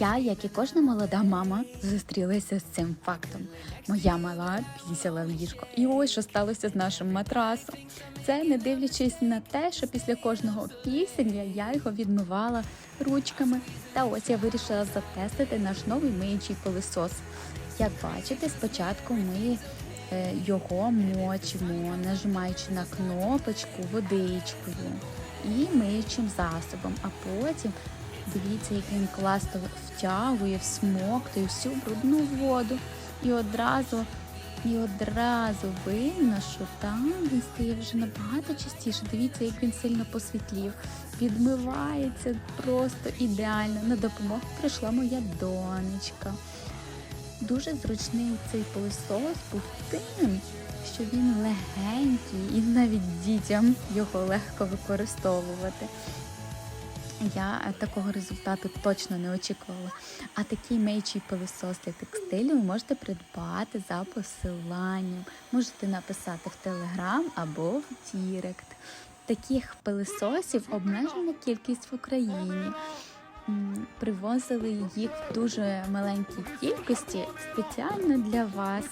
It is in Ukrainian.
Я, як і кожна молода мама, зустрілася з цим фактом. Моя мала пісяла ліжко. І ось що сталося з нашим матрасом. Це не дивлячись на те, що після кожного пісення я його відмивала ручками. Та ось я вирішила затестити наш новий миючий пилисос. Як бачите, спочатку ми е, його мочимо, нажимаючи на кнопочку водичкою і миючим засобом, а потім Дивіться, як він класно втягує, всмоктує всю брудну воду. І одразу, і одразу видно, що там він стає вже набагато чистіше. Дивіться, як він сильно посвітлів. Відмивається просто ідеально. На допомогу прийшла моя донечка. Дуже зручний цей пилосос був тим, що він легенький і навіть дітям його легко використовувати. Я е, такого результату точно не очікувала. А такий миючий пилосос для текстилю можете придбати за посиланням. Можете написати в Телеграм або в Дірект. Таких пилососів обмежена кількість в Україні. Привозили їх в дуже маленькій кількості спеціально для вас.